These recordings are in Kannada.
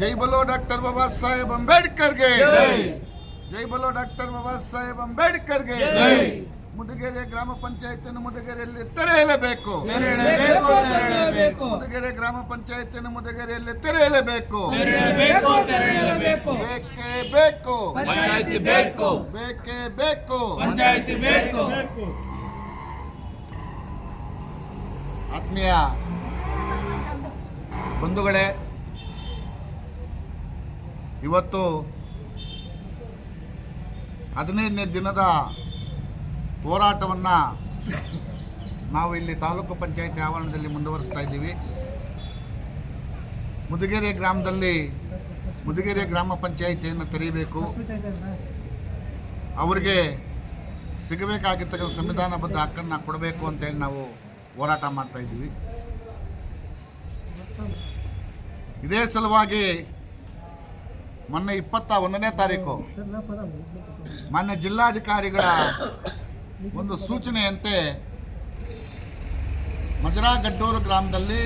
ಜೈ ಬಲೋ ಡಾಕ್ಟರ್ ಬಾಬಾ ಸಾಹೇಬ್ ಅಂಬೇಡ್ಕರ್ಗೆ. ಜೈ. ಬಲೋ ಡಾಕ್ಟರ್ ಬಾಬಾ ಸಾಹೇಬ್ ಅಂಬೇಡ್ಕರ್ಗೆ. ಮುದುಗೆರೆ ಗ್ರಾಮ ಪಂಚಾಯತಿಯನ್ನು ಮುದುಗೆರೆಯಲ್ಲಿ ತೆರೆಯಲೇಬೇಕು. ಮುದುಗೆರೆ ಗ್ರಾಮ ಪಂಚಾಯತಿಯನ್ನು ಮುದುಗೆರೆಯಲ್ಲಿ ತೆರೆಯಲೇಬೇಕು. ಬೇಕೇ ಬೇಕು. ಪಂಚಾಯತಿ ಬೇಕು. ಬೇಕೇ ಬೇಕು. ಪಂಚಾಯತಿ ಬೇಕು. ಆತ್ಮೀಯ ಬಂಧುಗಳೇ ಇವತ್ತು ಹದಿನೈದನೇ ದಿನದ ಹೋರಾಟವನ್ನು ನಾವು ಇಲ್ಲಿ ತಾಲೂಕು ಪಂಚಾಯತಿ ಆವರಣದಲ್ಲಿ ಮುಂದುವರಿಸ್ತಾ ಇದ್ದೀವಿ. ಮುದುಗೆರೆ ಗ್ರಾಮದಲ್ಲಿ ಮುದುಗೆರೆ ಗ್ರಾಮ ಪಂಚಾಯಿತಿಯನ್ನು ತೆರೀಬೇಕು ಅವರಿಗೆ ಸಿಗಬೇಕಾಗಿರ್ತಕ್ಕಂಥ ಸಂವಿಧಾನಬದ್ಧ ಹಕ್ಕನ್ನು ಕೊಡಬೇಕು ಅಂತೇಳಿ ನಾವು ಹೋರಾಟ ಮಾಡ್ತಾ ಇದ್ದೀವಿ. ಇದೇ ಸಲುವಾಗಿ ಮೊನ್ನೆ ಇಪ್ಪತ್ತ ಒಂದನೇ ತಾರೀಕು. ಮಾನ್ಯ ಜಿಲ್ಲಾಧಿಕಾರಿಗಳ ಒಂದು ಸೂಚನೆಯಂತೆ ಮಜರಾಗಡ್ಡೂರು ಗ್ರಾಮದಲ್ಲಿ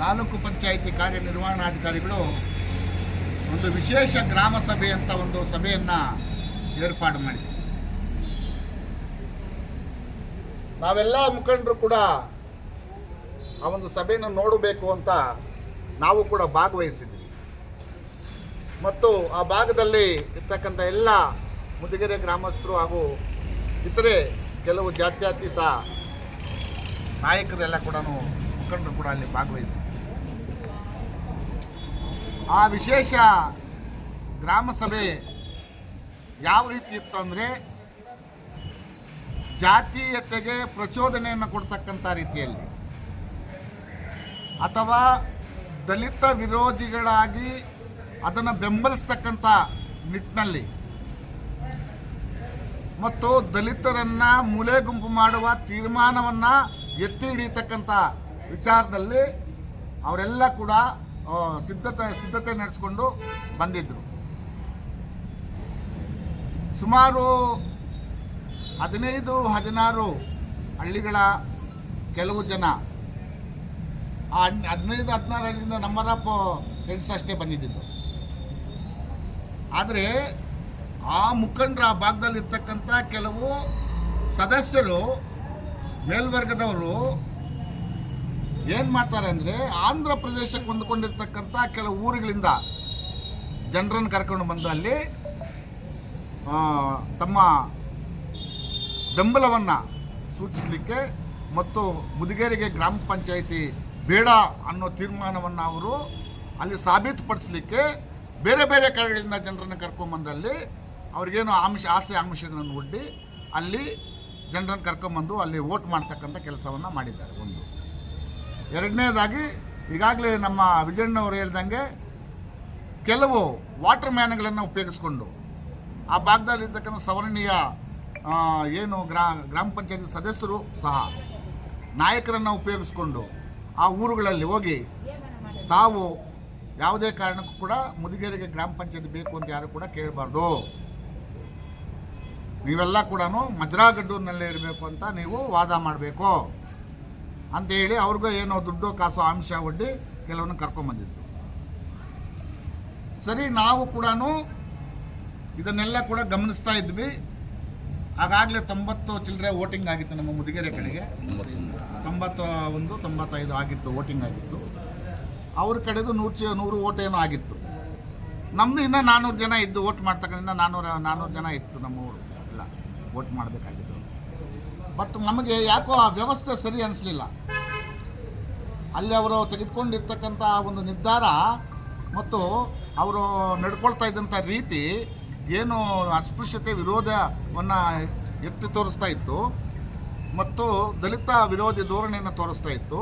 ತಾಲೂಕು ಪಂಚಾಯಿತಿ ಕಾರ್ಯನಿರ್ವಹಣಾಧಿಕಾರಿಗಳು ಒಂದು ವಿಶೇಷ ಗ್ರಾಮ ಸಭೆ ಅಂತ ಒಂದು ಸಭೆಯನ್ನು ಏರ್ಪಾಡು ಮಾಡಿದೆ ನಾವೆಲ್ಲ ಮುಖಂಡರು ಕೂಡ ಆ ಒಂದು ಸಭೆಯನ್ನು ನೋಡಬೇಕು ಅಂತ ನಾವು ಕೂಡ ಭಾಗವಹಿಸಿದ್ವಿ. ಮತ್ತು ಆ ಭಾಗದಲ್ಲಿ ಇರ್ತಕ್ಕಂಥ ಎಲ್ಲ ಮುದುಗೆರೆ ಗ್ರಾಮಸ್ಥರು ಹಾಗೂ ಇತರೆ ಕೆಲವು ಜಾತ್ಯತೀತ ನಾಯಕರೆಲ್ಲ ಕೂಡ ಮುಖಂಡರು ಕೂಡ ಅಲ್ಲಿ ಭಾಗವಹಿಸಿ ಆ ವಿಶೇಷ ಗ್ರಾಮ ಸಭೆ ಯಾವ ರೀತಿ ಇತ್ತು ಅಂದರೆ ಜಾತೀಯತೆಗೆ ಪ್ರಚೋದನೆಯನ್ನು ಕೊಡ್ತಕ್ಕಂಥ ರೀತಿಯಲ್ಲಿ ಅಥವಾ ದಲಿತ ವಿರೋಧಿಗಳಾಗಿ ಅದನ್ನು ಬೆಂಬಲಿಸ್ತಕ್ಕಂಥ ನಿಟ್ಟಿನಲ್ಲಿ. ಮತ್ತು ದಲಿತರನ್ನ ಮೂಲೆ ಗುಂಪು ಮಾಡುವ ತೀರ್ಮಾನವನ್ನು ಎತ್ತಿ ಹಿಡಿಯತಕ್ಕಂಥ ವಿಚಾರದಲ್ಲಿ ಅವರೆಲ್ಲ ಕೂಡ ಸಿದ್ಧತೆ ಸಿದ್ಧತೆ ನಡೆಸ್ಕೊಂಡು ಬಂದಿದ್ದರು ಸುಮಾರು ಹದಿನೈದು, ಹದಿನಾರು ಹಳ್ಳಿಗಳ ಕೆಲವು ಜನ, ಆ ಹದಿನೈದು ಹದಿನಾರು ಹಳ್ಳಿಯಿಂದ ಆಫ್ ಹೆಡ್ಸ್ ಅಷ್ಟೇ ಬಂದಿದ್ದು ಆದರೆ ಆ ಮುಖಂಡರ ಆ ಭಾಗದಲ್ಲಿ ಇರ್ತಕ್ಕಂಥ ಕೆಲವು ಸದಸ್ಯರು, ಮೇಲ್ವರ್ಗದವರು ಏನು ಮಾಡ್ತಾರೆ ಅಂದರೆ ಆಂಧ್ರ ಪ್ರದೇಶಕ್ಕೆ ಹೊಂದ್ಕೊಂಡಿರ್ತಕ್ಕಂಥ ಕೆಲವು ಊರುಗಳಿಂದ ಜನರನ್ನು ಕರ್ಕೊಂಡು ಬಂದು ಅಲ್ಲಿ ತಮ್ಮ ಬೆಂಬಲವನ್ನು ಸೂಚಿಸಲಿಕ್ಕೆ ಮತ್ತು ಮುದಿಗೇರಿಗೆ ಗ್ರಾಮ ಪಂಚಾಯಿತಿ ಬೇಡ ಅನ್ನೋ ತೀರ್ಮಾನವನ್ನು ಅವರು ಅಲ್ಲಿ ಸಾಬೀತುಪಡಿಸಲಿಕ್ಕೆ ಬೇರೆ ಬೇರೆ ಕಡೆಗಳಿಂದ ಜನರನ್ನು ಕರ್ಕೊಂಬಂದಲ್ಲಿ ಅವ್ರಿಗೇನು ಆಮಿಷ, ಆಸೆ ಆಮಿಷಗಳನ್ನು ಒಡ್ಡಿ ಅಲ್ಲಿ ಜನರನ್ನು ಕರ್ಕೊಂಬಂದು ಅಲ್ಲಿ ವೋಟ್ ಮಾಡ್ತಕ್ಕಂಥ ಕೆಲಸವನ್ನು ಮಾಡಿದ್ದಾರೆ ಒಂದು. ಎರಡನೇದಾಗಿ ಈಗಾಗಲೇ ನಮ್ಮ ವಿಜಯಣ್ಣವರು ಹೇಳ್ದಂಗೆ ಕೆಲವು ವಾಟರ್ ಮ್ಯಾನ್ಗಳನ್ನು ಉಪಯೋಗಿಸ್ಕೊಂಡು ಆ ಭಾಗದಲ್ಲಿರ್ತಕ್ಕಂಥ ಸವರ್ಣೀಯ ಏನು ಗ್ರಾ, ಗ್ರಾಮ ಪಂಚಾಯತಿ ಸದಸ್ಯರು ಸಹ ನಾಯಕರನ್ನು ಉಪಯೋಗಿಸ್ಕೊಂಡು ಆ ಊರುಗಳಲ್ಲಿ ಹೋಗಿ ತಾವು ಯಾವುದೇ ಕಾರಣಕ್ಕೂ ಕೂಡ ಮುದುಗೇರಿಗೆ ಗ್ರಾಮ ಪಂಚಾಯತ್ ಬೇಕು ಅಂತ ಯಾರು ಕೂಡ ಕೇಳಬಾರ್ದು. ನೀವೆಲ್ಲ ಕೂಡ ಮಜ್ರಾಗಡ್ಡೂರಿನಲ್ಲೇ ಇರಬೇಕು ಅಂತ ನೀವು ವಾದ ಮಾಡಬೇಕು. ಅಂತ ಹೇಳಿ ಅವ್ರಿಗೂ ಏನೋ ದುಡ್ಡು ಕಾಸು ಅಂಶ ಒಡ್ಡಿ ಕೆಲವನ್ನ ಕರ್ಕೊಂಬಂದಿದ್ರು ಸರಿ, ನಾವು ಕೂಡ ಇದನ್ನೆಲ್ಲ ಕೂಡ ಗಮನಿಸ್ತಾ ಇದ್ವಿ. ಆಗಾಗಲೇ ತೊಂಬತ್ತು ಚಿಲ್ಲರೆ ವೋಟಿಂಗ್ ಆಗಿತ್ತು ನಮ್ಮ ಮುದಿಗೆರೆ ಕಡೆಗೆ. ತೊಂಬತ್ತ ಒಂದು ತೊಂಬತ್ತೈದು ಆಗಿತ್ತು ವೋಟಿಂಗ್ ಆಗಿತ್ತು. ಅವ್ರ ಕಡೆದು ನೂರು ನೂರು ಓಟ್ ಏನೋ ಆಗಿತ್ತು. ನಮ್ಮದು ಇನ್ನೂ ನಾನ್ನೂರು ಜನ ಇದ್ದು ವೋಟ್ ಮಾಡ್ತಕ್ಕಂಥ ನಾನ್ನೂರು ನಾನ್ನೂರು ಜನ ಇತ್ತು ನಮ್ಮ ಊರು. ಇಲ್ಲ, ವೋಟ್ ಮಾಡಬೇಕಾಗಿತ್ತು. ಬಟ್ ನಮಗೆ ಯಾಕೋ ಆ ವ್ಯವಸ್ಥೆ ಸರಿ ಅನಿಸ್ಲಿಲ್ಲ. ಅಲ್ಲಿ ಅವರು ತೆಗೆದುಕೊಂಡಿರ್ತಕ್ಕಂಥ ಒಂದು ನಿರ್ಧಾರ ಮತ್ತು ಅವರು ನಡ್ಕೊಳ್ತಾ ಇದ್ದಂಥ ರೀತಿ ಏನು ಅಸ್ಪೃಶ್ಯತೆ ವಿರೋಧವನ್ನು ಎತ್ತಿ ತೋರಿಸ್ತಾ ಇತ್ತು ಮತ್ತು ದಲಿತ ವಿರೋಧಿ ಧೋರಣೆಯನ್ನು ತೋರಿಸ್ತಾ ಇತ್ತು.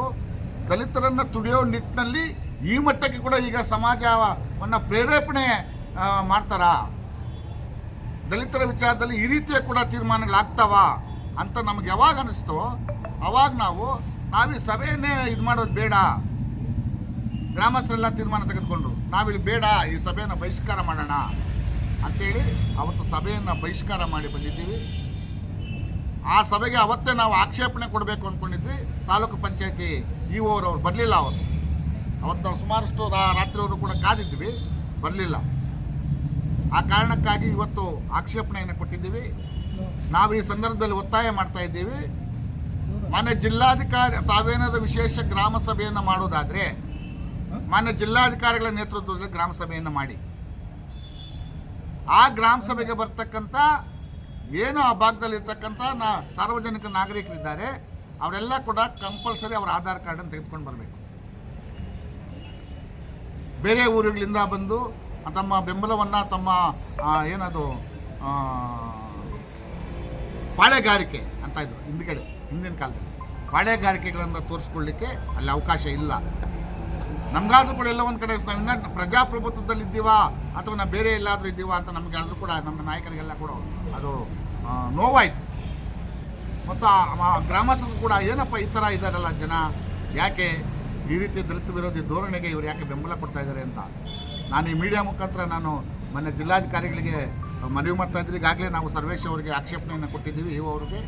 ದಲಿತರನ್ನು ತುಡಿಯೋ ನಿಟ್ಟಿನಲ್ಲಿ ಈ ಮಟ್ಟಕ್ಕೆ ಕೂಡ ಈಗ ಸಮಾಜವನ್ನು ಪ್ರೇರೇಪಣೆ ಮಾಡ್ತಾರ? ದಲಿತರ ವಿಚಾರದಲ್ಲಿ ಈ ರೀತಿಯ ಕೂಡ ತೀರ್ಮಾನಗಳಾಗ್ತಾವ ಅಂತ ನಮ್ಗೆ ಯಾವಾಗ ಅನಿಸ್ತೋ, ಅವಾಗ ನಾವು, ನಾವೀ ಸಭೆಯನ್ನೇ ಇದು ಮಾಡೋದು ಬೇಡ. ಗ್ರಾಮಸ್ಥರೆಲ್ಲ ತೀರ್ಮಾನ ತೆಗೆದುಕೊಂಡು ನಾವಿಲ್ಲಿ ಬೇಡ, ಈ ಸಭೆಯನ್ನು ಬಹಿಷ್ಕಾರ ಮಾಡೋಣ ಅಂತೇಳಿ ಅವತ್ತು ಸಭೆಯನ್ನು ಬಹಿಷ್ಕಾರ ಮಾಡಿ ಬಂದಿದ್ದೀವಿ. ಆ ಸಭೆಗೆ ಅವತ್ತೇ ನಾವು ಆಕ್ಷೇಪಣೆ ಕೊಡಬೇಕು ಅಂದ್ಕೊಂಡಿದ್ವಿ ತಾಲೂಕು ಪಂಚಾಯತಿ ಇ ಅವ್ರು ಬರಲಿಲ್ಲ ಅವರು. ಅವತ್ತು ನಾವು ಸುಮಾರಷ್ಟು ರಾತ್ರಿಯವರು ಕೂಡ ಕಾದಿದ್ವಿ, ಬರಲಿಲ್ಲ. ಆ ಕಾರಣಕ್ಕಾಗಿ ಇವತ್ತು ಆಕ್ಷೇಪಣೆಯನ್ನು ಕೊಟ್ಟಿದ್ದೀವಿ. ನಾವು ಈ ಸಂದರ್ಭದಲ್ಲಿ ಒತ್ತಾಯ ಮಾಡ್ತಾ ಇದ್ದೀವಿ. ಮಾನ್ಯ ಜಿಲ್ಲಾಧಿಕಾರಿ ತಾವೇನಾದ ವಿಶೇಷ ಗ್ರಾಮ ಸಭೆಯನ್ನು ಮಾಡೋದಾದರೆ ಮಾನ್ಯ ಜಿಲ್ಲಾಧಿಕಾರಿಗಳ ನೇತೃತ್ವದಲ್ಲಿ ಗ್ರಾಮ ಸಭೆಯನ್ನು ಮಾಡಿ. ಆ ಗ್ರಾಮ ಸಭೆಗೆ ಬರ್ತಕ್ಕಂಥ, ಏನು ಆ ಭಾಗದಲ್ಲಿ ಇರ್ತಕ್ಕಂಥ ನಾ, ಸಾರ್ವಜನಿಕ ನಾಗರಿಕರಿದ್ದಾರೆ, ಅವರೆಲ್ಲ ಕೂಡ ಕಂಪಲ್ಸರಿ ಅವರ ಆಧಾರ್ ಕಾರ್ಡನ್ನು ತೆಗೆದುಕೊಂಡು ಬರಬೇಕು. ಬೇರೆ ಊರುಗಳಿಂದ ಬಂದು ತಮ್ಮ ಬೆಂಬಲವನ್ನು ತಮ್ಮ ಏನದು ಪಾಳೆಗಾರಿಕೆ ಅಂತ ಇದ್ರು ಹಿಂದ್ಗಡೆ, ಹಿಂದಿನ ಕಾಲದಲ್ಲಿ. ಪಾಳೆಗಾರಿಕೆಗಳನ್ನು ತೋರಿಸ್ಕೊಳ್ಳಿಕ್ಕೆ ಅಲ್ಲಿ ಅವಕಾಶ ಇಲ್ಲ. ನಮಗಾದ್ರೂ ಕೂಡ ಎಲ್ಲ ಒಂದು ಕಡೆ ನಾವು ಇನ್ನ ಪ್ರಜಾಪ್ರಭುತ್ವದಲ್ಲಿ ಇದ್ದೀವಾ ಅಥವಾ ನಾವು ಬೇರೆ ಎಲ್ಲಾದರೂ ಇದ್ದೀವಾ ಅಂತ ನಮಗೆ ಆದರೂ ಕೂಡ ನಮ್ಮ ನಾಯಕರಿಗೆಲ್ಲ ಕೂಡ ಅದು ನೋವಾಯಿತು. ಮತ್ತು ಗ್ರಾಮಸ್ಥರು ಕೂಡ ಏನಪ್ಪ ಈ ಥರ ಇದ್ದಾರಲ್ಲ ಜನ, ಯಾಕೆ ಈ ರೀತಿ ದಲಿತ ವಿರೋಧಿ ಧೋರಣೆಗೆ ಇವರು ಯಾಕೆ ಬೆಂಬಲ ಕೊಡ್ತಾ ಇದ್ದಾರೆ ಅಂತ. ನಾನು ಈ ಮೀಡಿಯಾ ಮುಖಾಂತರ ನಾನು ಮೊನ್ನೆ ಜಿಲ್ಲಾಧಿಕಾರಿಗಳಿಗೆ ಮನವಿ ಮಾಡ್ತಾ ಇದ್ದರೆ ಈಗಾಗಲೇ ನಾವು ಸರ್ವೇಶ್ ಅವರಿಗೆ ಆಕ್ಷೇಪಣೆಯನ್ನು ಕೊಟ್ಟಿದ್ದೀವಿ. ಇವು ಅವರಿಗೆ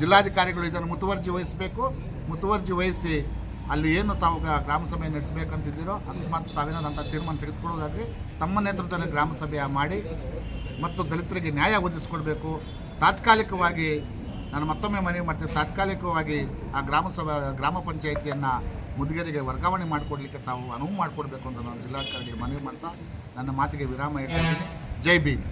ಜಿಲ್ಲಾಧಿಕಾರಿಗಳು ಇದನ್ನು ಮುತುವರ್ಜಿ ವಹಿಸಬೇಕು. ಮುತುವರ್ಜಿ ವಹಿಸಿ ಅಲ್ಲಿ ಏನು ತಾವು ಗ್ರಾಮ ಸಭೆ ನಡೆಸಬೇಕಂತಿದ್ದೀರೋ ಅಕಸ್ಮಾತ್ ತಾವೇನಾದಂಥ ತೀರ್ಮಾನ ತೆಗೆದುಕೊಳ್ಳೋದಾದರೆ ತಮ್ಮ ನೇತೃತ್ವದಲ್ಲಿ ಗ್ರಾಮ ಸಭೆ ಮಾಡಿ ಮತ್ತು ದಲಿತರಿಗೆ ನ್ಯಾಯ ಒದಗಿಸ್ಕೊಡ್ಬೇಕು. ತಾತ್ಕಾಲಿಕವಾಗಿ ನಾನು ಮತ್ತೊಮ್ಮೆ ಮನವಿ ಮಾಡ್ತೀನಿ. ತಾತ್ಕಾಲಿಕವಾಗಿ ಆ ಗ್ರಾಮ ಸಭಾ ಗ್ರಾಮ ಪಂಚಾಯಿತಿಯನ್ನು ಮುದುಗರಿಗೆ ವರ್ಗಾವಣೆ ಮಾಡಿಕೊಡ್ಲಿಕ್ಕೆ ತಾವು ಅನುವು ಮಾಡಿಕೊಡ್ಬೇಕು ಅಂತ ನಾನು ಜಿಲ್ಲಾಧಿಕಾರಿಗೆ ಮನವಿ ಮಾಡ್ತಾ ನನ್ನ ಮಾತಿಗೆ ವಿರಾಮ ಇಡ್ತೀನಿ ಜೈ ಭೀಮ್.